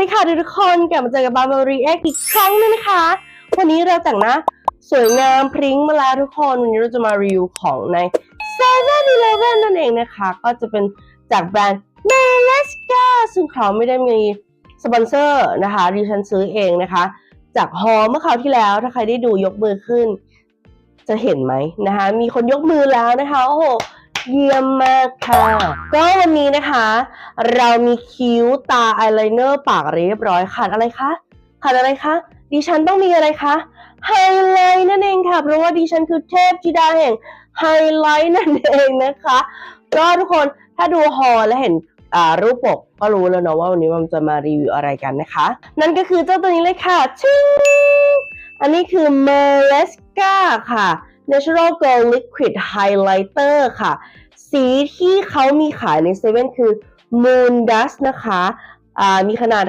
ดีค่ะทุกคนกลับมาเจอกับบาร์บารีแอคอีกครั้งนึงนะคะ วันนี้เราแต่งน้าสวยงามพริ้งมาแล้วทุกคน วันนี้เราจะมารีวิวของใน7 e เ e ่ e อนั่นเองนะคะ ก็จะเป็นจากแบรนด์ m e l e s c a ซึ่งเขาไม่ได้มีสปอนเซอร์นะคะดิฉันซื้อเองนะคะ จากฮอเมื่อคราวที่แล้วถ้าใครได้ดูยกมือขึ้น จะเห็นไหมนะคะ มีคนยกมือแล้วนะคะโอ้โห เยี่ยมมากค่ะ ก็วันนี้นะคะ เรามีคิ้วตาอายไลเนอร์ปากเรียบร้อยขาดอะไรคะขาดอะไรคะ ดิฉันต้องมีอะไรคะไฮไลท์นั่นเองค่ะ เพราะว่าดิฉันคือเทพธิดาแห่งไฮไลท์นั่นเองนะคะ ก็ทุกคนถ้าดูฮอลและเห็นรูปปกก็รู้แล้วเนาะว่าวันนี้มันจะมารีวิวอะไรกันนะคะ นั่นก็คือเจ้าตัวนี้เลยค่ะชิงอันนี้คือ m e r e s c a ค่ะ Natural Glow Liquid Highlighter ค่ะ สีที่เขามีขายในเซเว่นคือ Moon Dust นะคะมีขนาด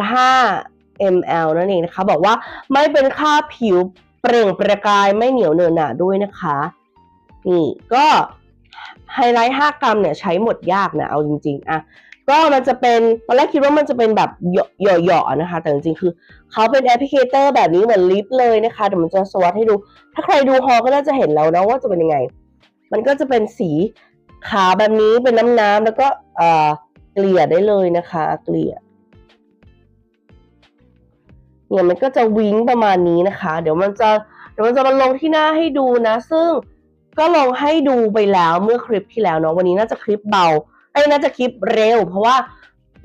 5 ml นั่นเองนะคะ บอกว่าไม่เป็นค่าผิวเปล่งประกายไม่เหนียวเนอะหนะด้วยนะคะ นี่ก็ไฮไลท์ 5 กรัมเนี่ยใช้หมดยากนะ เอาจริง ๆอะ ก็มันจะเป็นตอนแรกคิดว่ามันจะเป็นแบบหยาะๆนะคะ แต่จริงๆคือเขาเป็นแอปพลิเคเตอร์แบบนี้เหมือนลิปเลยนะคะเดี๋ยวมันจะสวัสดให้ดู ถ้าใครดูฮอก็น่าจะเห็นแล้วนะว่าจะเป็นยังไง มันก็จะเป็นสีขาวแบบนี้เป็นน้ำๆแล้วก็เอ่อเกลี่ยได้เลยนะคะ เกลี่ยเนี่ยมันก็จะวิ้งประมาณนี้นะคะ เดี๋ยวมันจะเดี๋ยวมันจะมาลงที่หน้าให้ดูนะ ซึ่งก็ลงให้ดูไปแล้วเมื่อคลิปที่แล้วเนาะวันนี้น่าจะคลิปเบา ไอ้น่าจะคลิปเร็ว เพราะว่า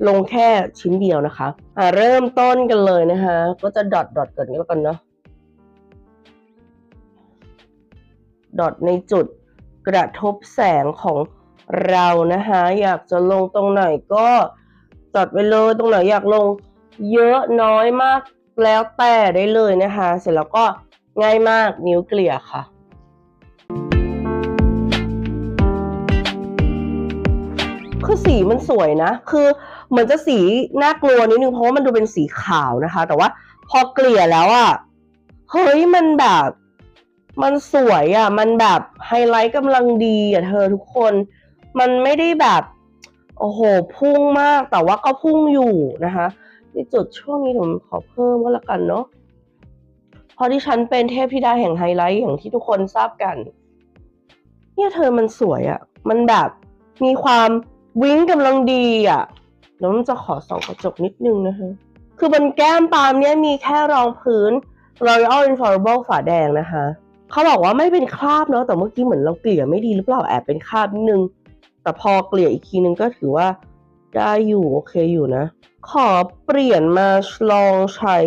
ลงแค่ชิ้นเดียวนะคะ อ่าเริ่มต้นกันเลยนะคะ ก็จะดอทดอทก่อนก็แล้วกันเนาะดอทในจุดกระทบแสงของเรานะคะ อยากจะลงตรงไหนก็จดไว้เลยตรงไหนอยากลงเยอะน้อยมากแล้วแต่ได้เลยนะคะ เสร็จแล้วก็ง่ายมากนิ้วเกลี่ยค่ะ คือสีมันสวยนะ คือเหมือนจะสีน่ากลัวนิดนึงเพราะว่ามันดูเป็นสีขาวนะคะ แต่ว่าพอเกลี่ยแล้วอะเฮ้ยมันแบบ มันสวยอะมันแบบไฮไลท์กำลังดีอะเธอทุกคน มันไม่ได้แบบโอ้โหพุ่งมากแต่ว่าก็พุ่งอยู่นะคะในจุดช่วงนี้ผมขอเพิ่มก็แล้วกันเนาะเพราะที่ฉันเป็นเทพธิดาแห่งไฮไลท์อย่างที่ทุกคนทราบกัน เนี่ยเธอมันสวยอะมันแบบมีความ วิ้งกำลังดีอะเดี๋ยวมันจะขอส่องกระจกนิดนึงนะคะ คือบนแก้มปามเนี่ยมีแค่รองพื้น L'Oreal Infallible ฝาแดงนะคะ เขาบอกว่าไม่เป็นคราบเนาะ แต่เมื่อกี้เหมือนเราเกลี่ยไม่ดีหรือเปล่าแอบเป็นคราบนิดนึง แต่พอเกลี่ยอีกทีนึงก็ถือว่าได้อยู่ โอเคอยู่นะ ขอเปลี่ยนมาลองใช้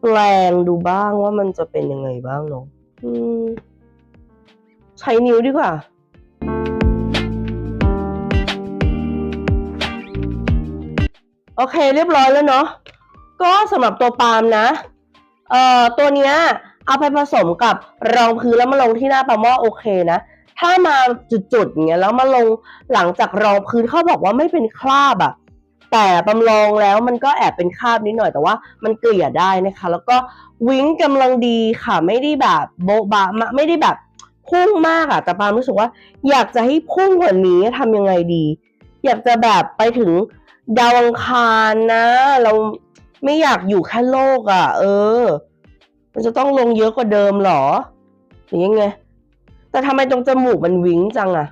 แปลงดูบ้างว่ามันจะเป็นยังไงบ้างเนาะอืมใช้นิ้วดีกว่า โอเคเรียบร้อยแล้วเนาะก็สำหรับตัวปาล์มนะเอ่อตัวเนี้ยเอาไปผสมกับรองพื้นแล้วมาลงที่หน้าปาล์มว่าโอเคนะถ้ามาจุดๆอย่างเงี้ยแล้วมาลงหลังจากรองพื้นเขาบอกว่าไม่เป็นคราบอะแต่ปาลองแล้วมันก็แอบเป็นคราบนิดหน่อยแต่ว่ามันเกลี่ยได้นะคะ แล้วก็วิ้งกำลังดีค่ะ ไม่ได้แบบโบ๊ะบะมะไม่ได้แบบพุ่งมากอะแต่ปาล์มรู้สึกว่า อยากจะให้พุ่งกว่านี้ทำยังไงดี อยากจะแบบไปถึง ดาวอังคารนะ เราไม่อยากอยู่แค่โลกอะ่ะ เออ มันจะต้องลงเยอะกว่าเดิมหรอหรือยังไง แต่ทำไมตรงจมูกมันวิ้งจังอะ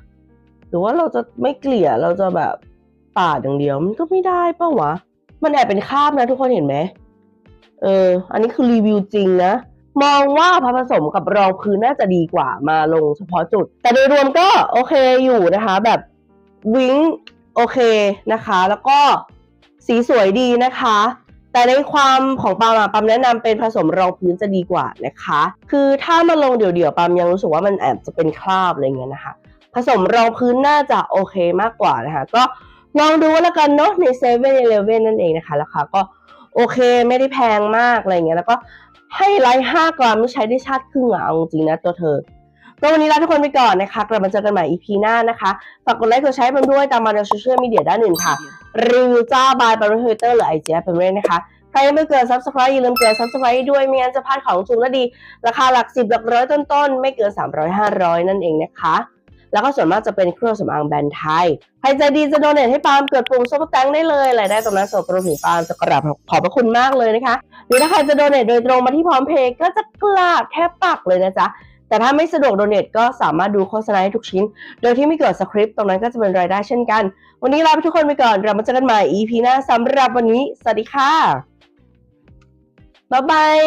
หรือว่าเราจะไม่เกลี่ยเราจะแบบปาดอย่างเดียว มันก็ไม่ได้เปล่าวะ มันแอบเป็นคาบนะทุกคนเห็นไหมเออ อันนี้คือรีวิวจริงนะ มองว่าพผสมกับรองพื้นน่าจะดีกว่ามาลงเฉพาะจุด แต่โดยรวมก็โอเคอยู่นะคะ แบบวิ้ง โอเคนะคะ แล้วก็สีสวยดีนะคะ แต่ในความของปามอะปามแนะนำเป็นผสมรองพื้นจะดีกว่านะคะ คือถ้ามาลงเดี่ยวๆปามยังรู้สึกว่ามันแอบจะเป็นคราบอะไรเงี้ยนะคะ ผสมรองพื้นน่าจะโอเคมากกว่านะคะ ก็ลองดูแล้วกันเนาะในเซเว่นเลเว่นนั่นเองนะคะราคาก็โอเคไม่ได้แพงมากอะไรเงี้ยแล้วก็ให้ไลท์ห้ากรัมไม่ใช้ได้ชาติครึ่งอะเอาจริงนะตัวเธอ ก็วันนี้ลาทุกคนไปก่อนนะคะ กลับมาเจอกันใหม่ EP หน้านะคะ ฝากกดไลค์กดแชร์ให้ผมด้วยตามมาในโซเชียลมีเดียด้านอื่นค่ะรีวิวจ้าบายบาร์ทวิตเตอร์หรือไอจีเป็นเรื่องนะคะใครยังไม่เกิน subscribe อย่าลืมเกิน subscribe ด้วยไม่งั้นจะพลาดของถูกและดี ราคาหลักสิบหลักร้อยต้นๆ ไม่เกิน 300 500 นั่นเองนะคะ แล้วก็ส่วนมากจะเป็นเครื่องสำอางแบรนด์ไทย ใครใจดีจะโดเนทให้ปาล์มเกิดปุ่มซุปเปอร์แตงได้เลยรายได้ตรงนั้นส่งตรงถึงปาล์มจะกราบขอบพระคุณมากเลยนะคะ หรือถ้าใครจะโดเนทโดยตรงมาที่พร้อมเพย์ก็จะกราบแค่ปักเลยนะจ๊ะ แต่ถ้าไม่สะดวกโดเนทก็สามารถดูโฆษณาให้ทุกชิ้น โดยที่ไม่เกิดสคริปต์ตรงนั้นก็จะเป็นรายได้เช่นกัน วันนี้ลาไปทุกคนไปก่อน เรามาเจอกันใหม่ EP หน้าสำหรับวันนี้ สวัสดีค่ะ บ๊ายบาย